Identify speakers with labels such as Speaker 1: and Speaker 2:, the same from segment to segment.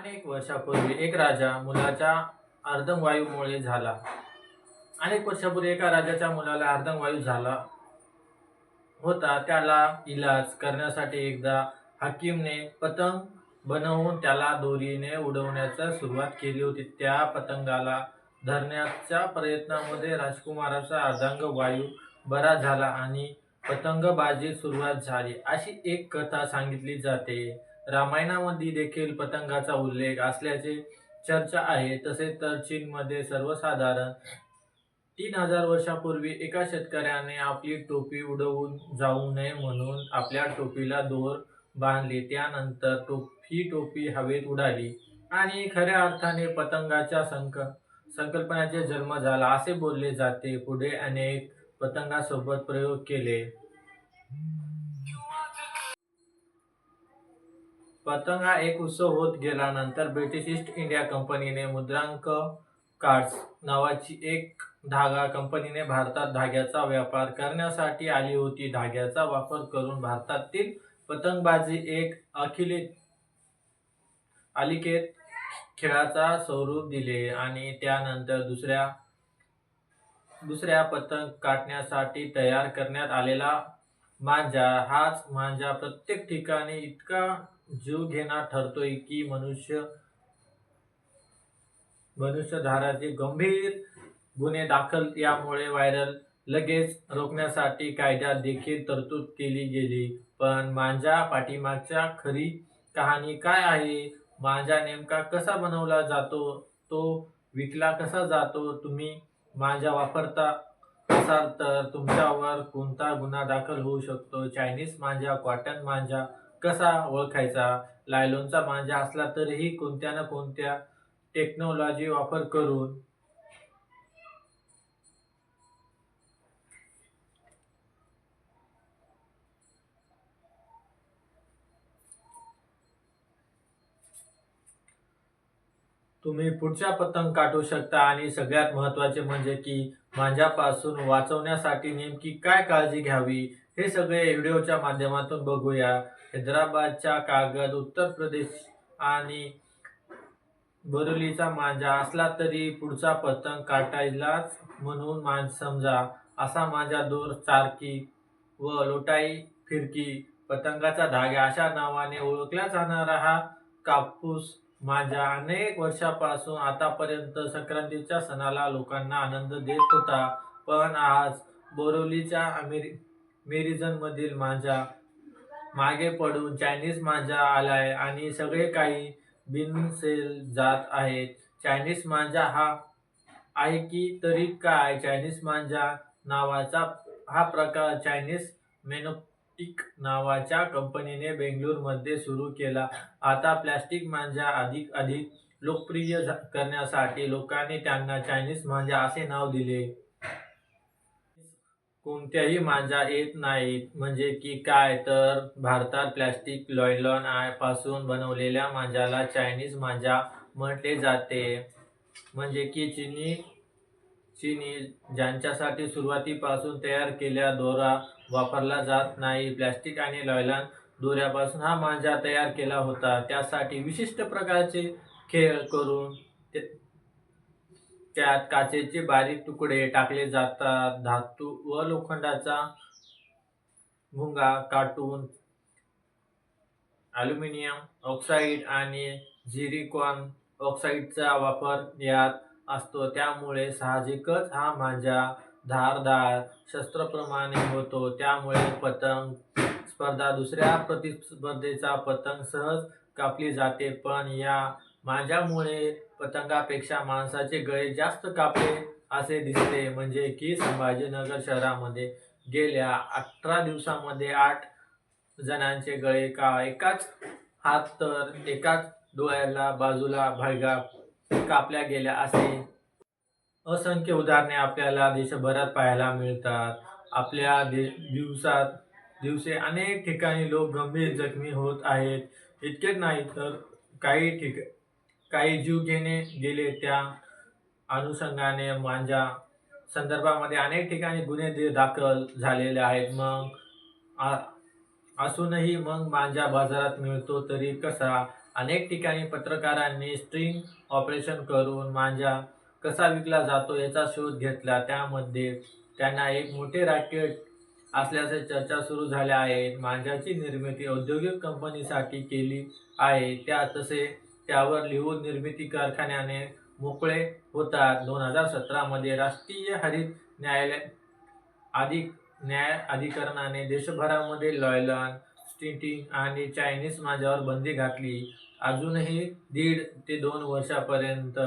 Speaker 1: अनेक वर्षापूर्वी एक राजा मुलाच्या अर्धवायूमुळे झाला. अनेक वर्षापूर्वी एका राजाच्या मुलाला अर्धवायू झाला होता. त्याला इलाज करण्यासाठी एकदा हकीमने पतंग बनवून त्याला दोरीने उडवण्याचा सुरुवात केली होती. त्या पतंगाला धरण्याच्या प्रयत्नामध्ये राजकुमाराचा अर्धांग वायू बरा झाला आणि पतंगबाजी सुरुवात झाली. अशी एक कथा सांगितली जाते. रामायणामध्ये देखील पतंगाचा उल्लेख असल्याचे चर्चा आहे. तसेच तर चीनमध्ये सर्वसाधारण तीन हजार वर्षापूर्वी एका शेतकऱ्याने आपली टोपी उडवून जाऊ नये म्हणून आपल्या टोपीला दोर बांधली. त्यानंतर टोप ही टोपी हवेत उडाली आणि खऱ्या अर्थाने पतंगाच्या संक संकल्पनाचे जन्म झाला असे बोलले जाते. पुढे अनेक पतंगासोबत प्रयोग केले. पतंग हा एक उत्सव होत गेला नंतर ब्रिटिश ईस्ट इंडिया कंपनीने मुद्रांक कार्ड्स नावाची एक धागा कंपनीने भारतात धाग्याचा व्यापार करण्यासाठी आली होती. धाग्याचा वापर करून भारतातील पतंगबाजी एक अखिलित अलिकेत खेळाचा स्वरूप दिले आणि त्यानंतर दुसऱ्या दुसऱ्या पतंग काटण्यासाठी तयार करण्यात आलेला मांजा. हाच मांजा प्रत्येक ठिकाणी इतका जीव घेणार ठरतोय की मनुष्य मनुष्यधाराचे गंभीर गुन्हे दाखल यामुळे व्हायरल. लगेच रोखण्यासाठी कायद्यात देखील तरतूद केली गेली. पण मांजा पाठीमागच्या खरी कहाणी काय आहे? मांजा नेमका कसा बनवला जातो? तो विकला कसा जातो? तुम्ही मांजा वापरता असाल तर तुमच्यावर कोणता गुन्हा दाखल होऊ शकतो? चायनीज मांजा कॉटन मांजा कसा ओळखायचा? लायलॉनचा मांजा असला तरीही कोणत्या ना कोणत्या टेक्नॉलॉजी वापर करून तुम्ही पुढच्या पतंग काढू शकता आणि सगळ्यात महत्त्वाचे म्हणजे की मांजापासून वाचवण्यासाठी नेमकी काय काळजी घ्यावी? हे सगळे व्हिडिओच्या माध्यमातून बघूया. हैदराबादच्या कागद उत्तर प्रदेश आणि बरोलीचा मांजा असला तरी पुढचा पतंग काटायलाच म्हणून मान समजा. असा माझा दोर चारकी व लोटाई फिरकी पतंगाचा धागा अशा नावाने ओळखला जाणारा हा कापूस माझ्या अनेक वर्षापासून आतापर्यंत संक्रांतीच्या सणाला लोकांना आनंद देत होता. पण आज बोरोलीच्या अमेरि मेरिजनमधील माझ्या मागे पडून चायनीज मांजा आलाय आणि सगळे काही बिनसेल जात आहेत. चायनीज मांजा हा आहे की तरी काय? चायनीज मांजा नावाचा हा प्रकार चायनीज मेनोटिक नावाच्या कंपनीने बेंगलोरमध्ये सुरू केला. आता प्लॅस्टिक मांजा अधिक अधिक लोकप्रिय झा- करण्यासाठी लोकांनी त्यांना चायनीज मांजा असे नाव दिले. कोणत्याही मांजा येत नाहीत. म्हणजे की काय? तर भारतात प्लॅस्टिक लॉयलॉनपासून बनवलेल्या मांजाला चायनीज मांजा म्हटले जाते. म्हणजे की चिनी चिनी ज्यांच्यासाठी सुरुवातीपासून तयार केल्या दोरा वापरला जात नाही. प्लॅस्टिक आणि लॉयलॉन दोऱ्यापासून हा मांजा तयार केला होता. त्यासाठी विशिष्ट प्रकारचे खेळ करून त्यात काचेचे बारीक तुकडे टाकले जातात. धातू व लोखंडाचा भुंगा काटून अल्युमिनियम ऑक्साईड आणि झिरिकॉन ऑक्साईडचा वापर यात असतो. त्यामुळे साहजिकच हा मांजा धारदार शस्त्राप्रमाणे होतो. त्यामुळे पतंग स्पर्धा दुसऱ्या प्रतिस्पर्धेचा पतंग सहज कापली जाते. पण या माझ्यामुळे पतंगापेक्षा माणसाचे गळे जास्त कापले असे दिसते. म्हणजे की संभाजीनगर शहरामध्ये गेल्या अठरा दिवसामध्ये आठ जणांचे गळे का एकाच हात तर एकाच डोळ्याला बाजूला भागा कापल्या गेल्या असे. असंख्य उदाहरणे आपल्याला देशभरात पाहायला मिळतात. आपल्या दे दिवसात दिवसे अनेक ठिकाणी लोक गंभीर जखमी होत आहेत. इतकेच नाही तर काही ठिक काही जीव घेणे गेले त्या अनुषंगाने मांजा संदर्भामध्ये अनेक ठिकाणी गुन्हे दाखल झालेले आहेत. मग आ- असूनही मग मांजा बाजारात मिळतो तरी कसा? अनेक ठिकाणी पत्रकारांनी स्ट्रिंग ऑपरेशन करून मांजा कसा विकला जातो याचा शोध घेतला. त्यामध्ये त्यांना एक मोठे रॅकेट असल्याचे चर्चा सुरू झाल्या आहेत. मांजाची निर्मिती औद्योगिक कंपनीसाठी केली आहे. त्या तसे त्यावर लिहून निर्मिती कारखान्याने मोकळे होतात दोन हजार सतरामध्ये राष्ट्रीय हरित न्यायालय अधिक न्याय अधिकरणाने देशभरामध्ये लॉयलन स्टिंटिंग आणि चायनीज माझ्यावर बंदी घातली. अजूनही दीड ते दोन वर्षापर्यंत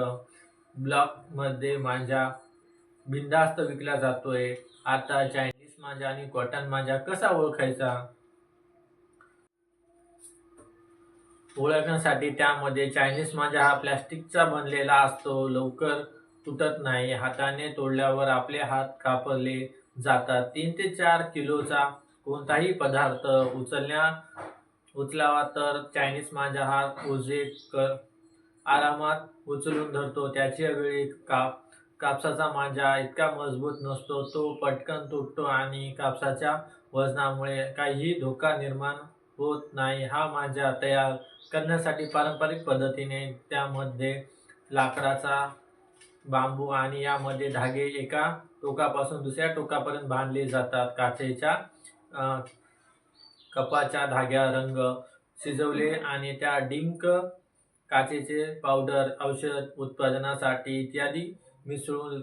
Speaker 1: ब्लॉकमध्ये माझ्या बिंदास्त विकला जातोय. आता चायनीज माझ्या आणि कॉटन माझ्या कसा ओळखायचा? ओळखण्यासाठी त्यामध्ये चायनीज मांजा हा प्लॅस्टिकचा बनलेला असतो. लवकर तुटत नाही. हाताने तोडल्यावर आपले हात कापले जातात. तीन ते चार किलोचा कोणताही पदार्थ उचलण्या उचलावा तर चायनीज मांजा हा ओझे कर आरामात उचलून धरतो. त्याच्या वेळी काप कापसाचा मांजा इतका मजबूत नसतो. तो पटकन तुटतो आणि कापसाच्या वजनामुळे काहीही धोका निर्माण होत नाही. हा मांजा तयार करण्यासाठी पारंपरिक पद्धतीने त्यामध्ये लाकडाचा बांबू आणि यामध्ये धागे एका टोकापासून दुसऱ्या टोकापर्यंत बांधले जातात. काचेच्या कपाच्या धाग्या रंग शिजवले आणि त्या डिंक काचेचे पावडर औषध उत्पादनासाठी इत्यादी मिसळून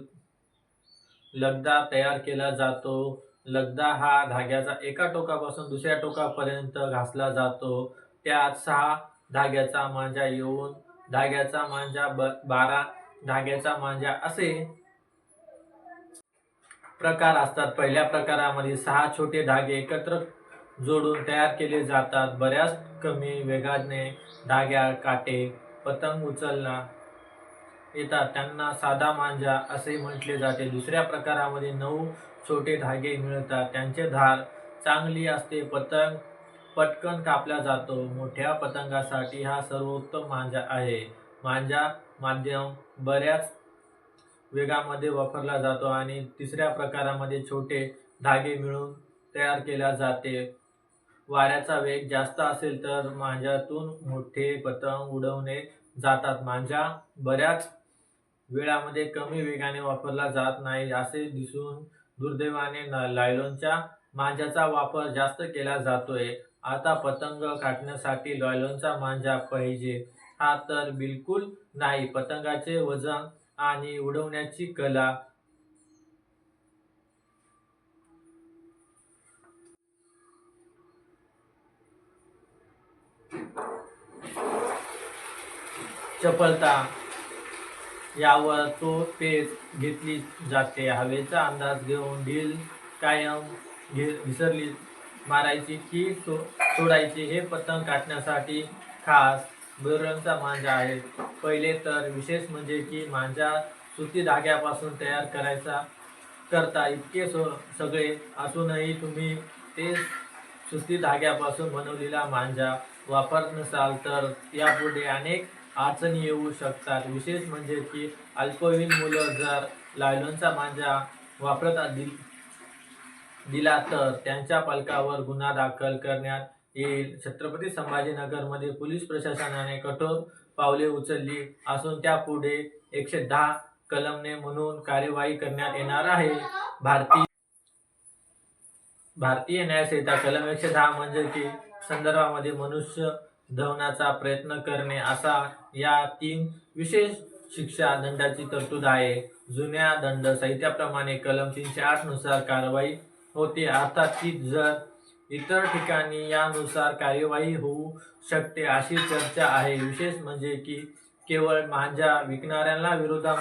Speaker 1: लगदा तयार केला जातो. लगदा हा धाग्याचा एका टोकापासून दुसऱ्या टोकापर्यंत घासला जातो. त्यात सहा धाग्याचा मांजा येऊन धाग्याचा मांजा ब बारा धाग्याचा मांजा असे प्रकार असतात. पहिल्या प्रकारामध्ये सहा छोटे धागे एकत्र जोडून तयार केले जातात. बऱ्याच कमी वेगाने धाग्या काटे पतंग उचलला येतात. त्यांना साधा मांजा असे म्हटले जाते. दुसऱ्या प्रकारामध्ये नऊ छोटे धागे मिळतात. त्यांचे धार चांगली असते. पतंग पटकन कापला जातो. मोठ्या पतंगासाठी हा सर्वोत्तम मांजा आहे. मांजा माध्यम बऱ्याच वेगामध्ये वापरला जातो आणि तिसऱ्या प्रकारामध्ये छोटे धागे मिळून तयार केला जाते. वाऱ्याचा वेग जास्त असेल तर मांजातून मोठे पतंग उडवणे जातात. मांजा बऱ्याच वेळामध्ये कमी वेगाने वापरला जात नाही असे दिसून दुर्दैवाने न- लायलॉनच्या मांजाचा वापर जास्त केला जातोय. आता पतंग काटण्यासाठी लॉयलॉनचा मांजा पाहिजे. हा तर बिलकुल नाही. पतंगाचे वजन आणि उडवण्याची कला. चपलता. यावर तो पेच घेतली जाते. हवेचा अंदाज घेऊन ढील कायम घे विसरली मारायची की सो सोडायची हे पतंग काटण्यासाठी खास बेरंगचा मांजा आहे. पहिले तर विशेष म्हणजे की मांजा सुती धाग्यापासून तयार करायचा करता इतके सो सगळे असूनही तुम्ही ते सुती धाग्यापासून बनवलेला मांजा वापरत नसाल तर यापुढे अनेक अडचणी येऊ शकतात. विशेष म्हणजे की अल्पवयीन मुलं जर लायलॉनचा मांजा वापरत दिला तर त्यांच्या पालकावर गुन्हा दाखल करण्यात येईल. छत्रपती संभाजीनगरमध्ये पोलीस प्रशासनाने कठोर पावले उचलली असून त्यापुढे एकशे दहा कलमने म्हणून कार्यवाही करण्यात येणार आहे. भारतीय भारतीय न्यायसंहिता कलम एकशे दहा म्हणजे की संदर्भामध्ये मनुष्य धवनाचा प्रयत्न करणे असा या तीन विशेष शिक्षा दंडाची तरतूद आहे. जुन्या दंड साहित्याप्रमाणे कलम तीनशे आठनुसार कारवाई होते. अर्थात ती जर इतर ठिकाणी यानुसार कार्यवाही होऊ शकते अशी चर्चा आहे. विशेष म्हणजे की केवळ मांजा विकणाऱ्यांना विरोधा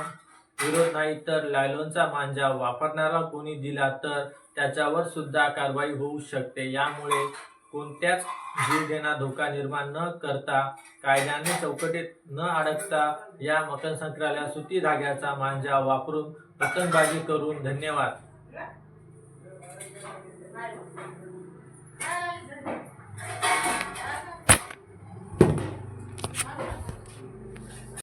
Speaker 1: विरोध नाही तर लायलॉनचा मांजा वापरणारा कोणी दिला तर त्याच्यावर सुद्धा कारवाई होऊ शकते. यामुळे कोणत्याच जीवघेणा धोका निर्माण न करता कायद्याने चौकटीत न अडकता या मकर संक्रांतीला सुती धाग्याचा मांजा वापरून पतंगबाजी करून धन्यवाद. and